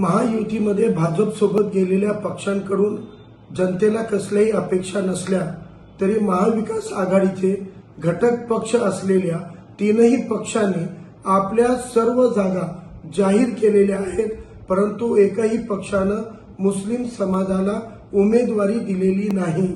महायुतीमध्ये भाजपसोबत गेलेल्या पक्षांकडून जनतेला कसल्याही अपेक्षा नसल्या तरी महाविकास आघाडीचे घटक पक्ष असलेल्या तीनही पक्षांनी आपल्या सर्व जागा जाहीर केलेल्या आहेत परंतु एकही पक्षानं मुस्लिम समाजाला उमेदवारी दिलेली नाही.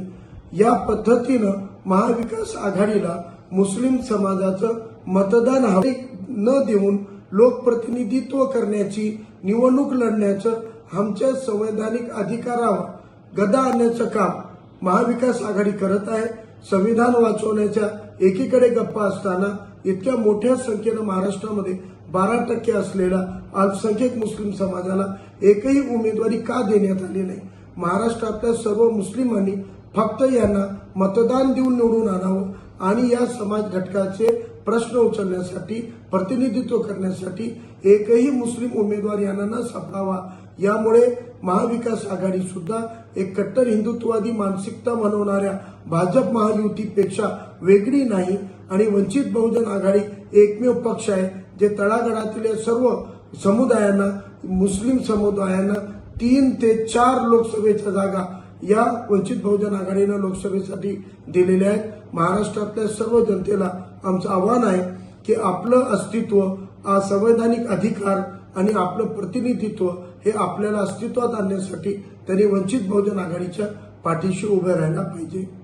या पद्धतीनं महाविकास आघाडीला मुस्लिम समाजाचं मतदान हवे न देऊन लोकप्रतिनिधित्व करण्याची निवडणूक लढण्याचं आमच्या संवैधानिक अधिकारावर गदा आणण्याचं काम महाविकास आघाडी करत आहे. संविधान वाचवण्याच्या एकीकडे गप्पा असताना इतक्या मोठ्या संख्येनं महाराष्ट्रामध्ये बारा टक्के असलेला अल्पसंख्यक मुस्लिम समाजाला एकही उमेदवारी का देण्यात आली नाही? महाराष्ट्रातल्या सर्व मुस्लिमांनी फक्त यांना मतदान देऊन निवडून आणावं आणि या समाज घटकाचे प्रश्न उचलण्यासाठी प्रतिनिधित्व करण्यासाठी एकही मुस्लिम उमेदवार यांना न सापडावा. यामुळे महाविकास आघाडी सुद्धा एक कट्टर हिंदुत्ववादी मानसिकता मनवणाऱ्या भाजप महायुतीपेक्षा वेगळी नाही आणि वंचित बहुजन आघाडी एकमेव पक्ष आहे जे तळागाळातील सर्व समुदायांना मुस्लिम समुदायांना तीन ते चार लोकसभेच्या जागा या वंचित बहुजन आघाडीनं लोकसभेसाठी दिलेल्या आहेत. महाराष्ट्रातल्या सर्व जनतेला आमचं आव्हान आहे की आपलं अस्तित्व हा संवैधानिक अधिकार आणि आपलं प्रतिनिधित्व हे आपल्याला अस्तित्वात आणण्यासाठी त्यांनी वंचित बहुजन आघाडीच्या पाठीशी उभे राहायला पाहिजे.